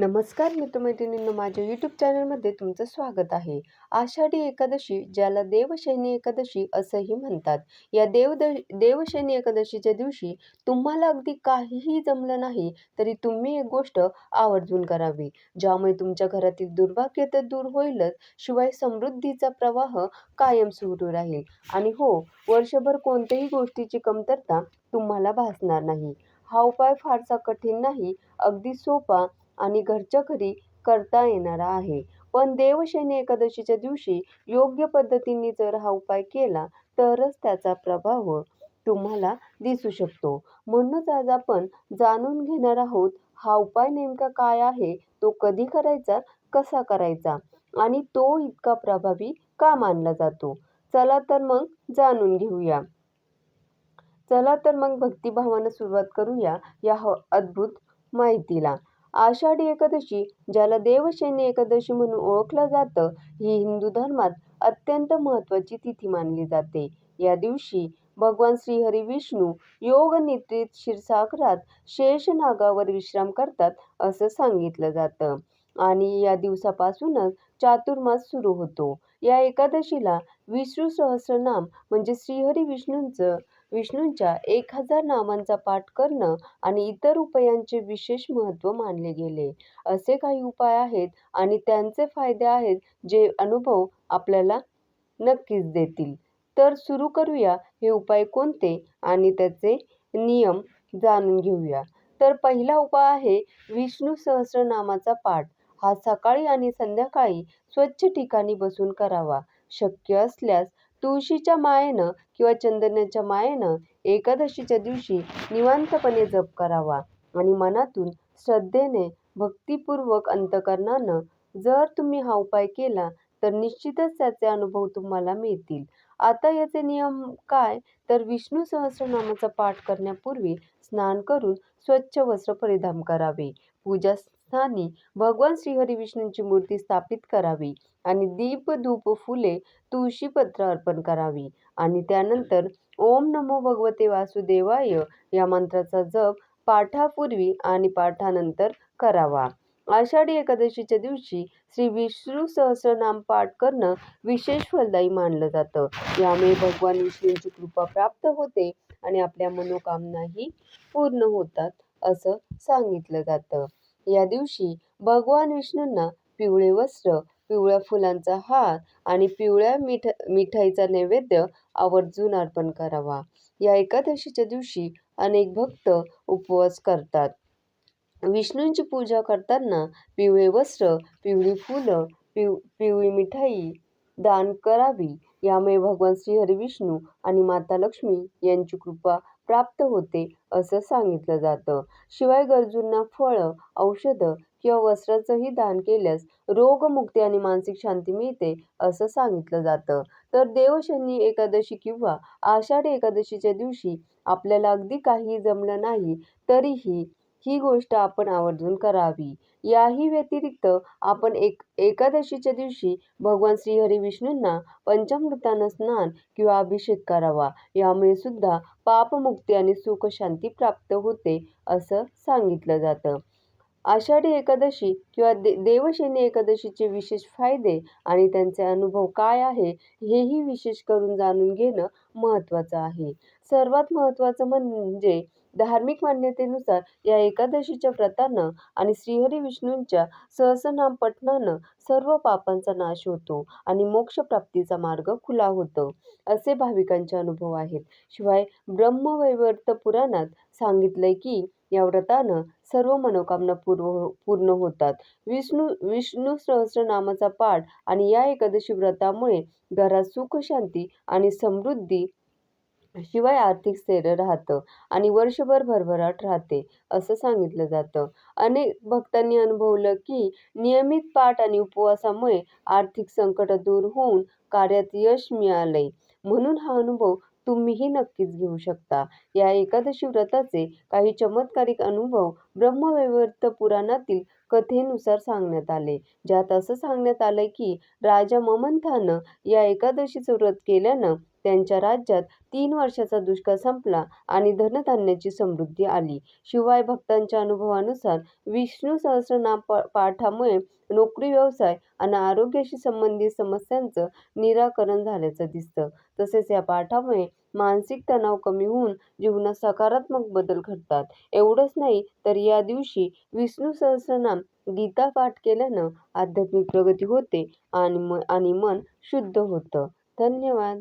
नमस्कार मित्रमैत्रिणींनो माझ्या यूट्यूब चॅनलमध्ये तुमचं स्वागत आहे. आषाढी एकादशी ज्याला देवशैनी एकादशी असंही म्हणतात. या देव देवशैनी एकादशीच्या दिवशी तुम्हाला अगदी काहीही जमलं नाही तरी तुम्ही एक गोष्ट आवर्जून करावी. ज्यामुळे तुमच्या घरातील दुर्भाग्य तर दूर होईलच शिवाय समृद्धीचा प्रवाह कायम सुरू राहील. आणि हो वर्षभर कोणत्याही गोष्टीची कमतरता तुम्हाला भासणार नाही. हा उपाय फारसा कठीण नाही अगदी सोपा आणि घरच्या घरी करता येणारा आहे. पण देवशैनी एकादशीच्या दिवशी योग्य पद्धतीने जर हा उपाय केला तरच त्याचा प्रभाव तुम्हाला दिसू शकतो. म्हणूनच आज आपण जाणून घेणार आहोत हा उपाय नेमका काय आहे तो कधी करायचा कसा करायचा? आणि तो इतका प्रभावी का मानला जातो? चला तर मग जाणून घेऊया. चला तर मग भक्तिभावानं सुरुवात करूया या अद्भुत माहितीला. आषाढी एकादशी ज्याला देवशैनी एकादशी म्हणून ओळखलं जातं ही हिंदू धर्मात अत्यंत महत्त्वाची तिथी मानली जाते. या दिवशी भगवान श्रीहरी विष्णू योग निद्रित क्षीरसागरात शेष नागावर विश्राम करतात असं सांगितलं जातं. आणि या दिवसापासूनच चातुर्मास सुरू होतो. या एकादशीला विष्णू सहस्रनाम म्हणजे श्रीहरी विष्णूंचं विष्णूंच्या एक हजार नामांचा पाठ करणं आणि इतर उपायांचे विशेष महत्त्व मानले गेले. असे काही उपाय आहेत आणि त्यांचे फायदे आहेत जे अनुभव आपल्याला नक्कीच देतील. तर सुरू करूया. हे उपाय कोणते? आणि त्याचे नियम जाणून घेऊया. तर पहिला उपाय आहे विष्णू सहस्रनामाचा पाठ. हा सकाळी आणि संध्याकाळी स्वच्छ ठिकाणी बसून करावा. शक्य असल्यास तुळशीच्या मायेनं किंवा चंदनाच्या मायेनं एकादशीच्या दिवशी निवांतपणे जप करावा आणि मनातून श्रद्धेने भक्तिपूर्वक अंतकरणानं जर तुम्ही हा उपाय केला तर निश्चितच त्याचे अनुभव तुम्हाला मिळतील. आता याचे नियम काय? तर विष्णू सहस्रनामाचा पाठ करण्यापूर्वी स्नान करून स्वच्छ वस्त्र परिधान करावे. पूजा स्थानी भगवान श्रीहरी विष्णूंची मूर्ती स्थापित करावी आणि दीप धूप फुले तुळशीपत्र अर्पण करावी. आणि त्यानंतर ओम नमो भगवते वासुदेवाय या मंत्राचा जप पाठापूर्वी आणि पाठानंतर करावा. आषाढी एकादशीच्या दिवशी श्री विष्णू सहस्रनाम पाठ करणं विशेष फलदायी मानलं जातं. यामुळे भगवान विष्णूंची कृपा प्राप्त होते आणि आपल्या मनोकामनाही पूर्ण होतात असं सांगितलं जातं. या दिवशी भगवान विष्णूंना पिवळे वस्त्र पिवळ्या फुलांचा हार आणि पिवळ्या मिठ मिठाईचा नैवेद्य आवर्जून अर्पण करावा. या एकादशीच्या दिवशी अनेक भक्त उपवास करतात. विष्णूंची पूजा करताना पिवळे वस्त्र पिवळी फुलं पिव पिवळी मिठाई दान करावी. यामुळे भगवान श्रीहरी विष्णू आणि माता लक्ष्मी यांची कृपा प्राप्त होते असं सांगितलं जातं. शिवाय गरजूंना फळं औषधं किंवा वस्त्राचंही दान केल्यास रोगमुक्ती आणि मानसिक शांती मिळते असं सांगितलं जातं. तर देवशनी एकादशी किंवा आषाढी एकादशीच्या दिवशी आपल्याला अगदी काही जमलं नाही तरीही ही गोष्ट आपण आवर्जून करावी. याही व्यतिरिक्त आपण एक एकादशीच्या दिवशी भगवान श्रीहरी विष्णूंना पंचामृतानं स्नान किंवा अभिषेक करावा. यामुळे सुद्धा पापमुक्ती आणि सुखशांती प्राप्त होते असं सांगितलं जातं. आषाढी एकादशी किंवा दे देवशैनी एकादशीचे विशेष फायदे आणि त्यांचे अनुभव काय आहे हेही विशेष करून जाणून घेणं महत्त्वाचं आहे. सर्वात महत्त्वाचं म्हणजे धार्मिक मान्यतेनुसार या एकादशीच्या व्रतानं आणि श्रीहरी विष्णूंच्या सहस्रनाम पठणानं सर्व पापांचा नाश होतो आणि मोक्षप्राप्तीचा मार्ग खुला होतो. असे भाविकांचे अनुभव आहेत. शिवाय ब्रह्मवैवर्त पुराणात सांगितलंय की या व्रतानं सर्व मनोकामना पूर्व हो, पूर्ण होतात. विष्णू विष्णू सहस्रनामाचा पाठ आणि या एकादशी व्रतामुळे घरात सुख शांती आणि समृद्धी शिवाय आर्थिक स्थैर्य राहतं आणि वर्षभर भरभराट राहते असं सांगितलं जातं. अनेक भक्तांनी अनुभवलं की नियमित पाठ आणि उपवासामुळे आर्थिक संकट दूर होऊन कार्यात यश मिळालंय. म्हणून हा अनुभव तुम्हीही नक्कीच घेऊ शकता. या एकादशी व्रताचे काही चमत्कारिक अनुभव ब्रह्मवैवर्त पुराणातील कथेनुसार सांगण्यात आले. ज्यात असं सांगण्यात आलंय की राजा ममंथानं या एकादशीचं व्रत केल्यानं त्यांच्या राज्यात तीन वर्षाचा दुष्काळ संपला आणि धनधान्याची समृद्धी आली. शिवाय भक्तांच्या अनुभवानुसार विष्णू सहस्रनाम पाठामुळे नोकरी, व्यवसाय आणि आरोग्याशी संबंधित समस्यांचं निराकरण झाल्याचं दिसतं. तसेच या पाठामुळे मानसिक तणाव कमी होऊन जीवनात सकारात्मक बदल घडतात. एवढंच नाही तर या दिवशी विष्णू सहस्रनाम, गीता पाठ केल्यानं आध्यात्मिक प्रगती होते आणि मन शुद्ध होतं. धन्यवाद.